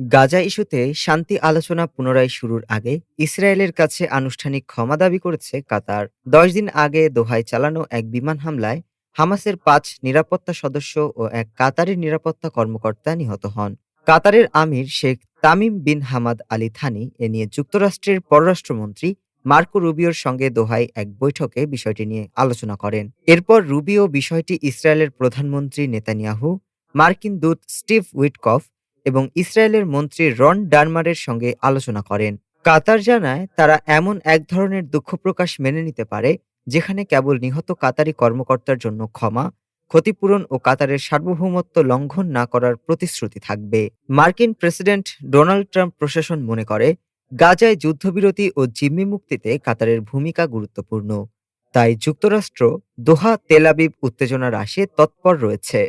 গাজা ইস্যুতে শান্তি আলোচনা পুনরায় শুরুর আগে ইসরায়েলের কাছে আনুষ্ঠানিক ক্ষমা দাবি করেছে কাতার। দশ দিন আগে দোহায় চালানো এক বিমান হামলায় হামাসের পাঁচ নিরাপত্তা সদস্য ও এক কাতারের নিরাপত্তা কর্মকর্তা নিহত হন। কাতারের আমির Sheikh Tamim bin Hamad Al Thani এ নিয়ে যুক্তরাষ্ট্রের পররাষ্ট্রমন্ত্রী মার্কো রুবিওর সঙ্গে দোহায় এক বৈঠকে বিষয়টি নিয়ে আলোচনা করেন। এরপর রুবিও বিষয়টি ইসরায়েলের প্রধানমন্ত্রী নেতানিয়াহু, মার্কিন দূত স্টিভ উইটকফ এবং ইসরায়েলের মন্ত্রী রন ডারমারের সঙ্গে আলোচনা করেন। কাতার জানায়, তারা এমন এক ধরনের দুঃখ প্রকাশ মেনে নিতে পারে, যেখানে কেবল নিহত কাতারি কর্মকর্তার জন্য ক্ষমা, ক্ষতিপূরণ ও কাতারের সার্বভৌমত্ব লঙ্ঘন না করার প্রতিশ্রুতি থাকবে। মার্কিন প্রেসিডেন্ট ডোনাল্ড ট্রাম্প প্রশাসন মনে করে, গাজায় যুদ্ধবিরতি ও জিম্মি মুক্তিতে কাতারের ভূমিকা গুরুত্বপূর্ণ। তাই যুক্তরাষ্ট্র, দোহা তেলাবিব উত্তেজনা হ্রাসে তৎপর রয়েছে।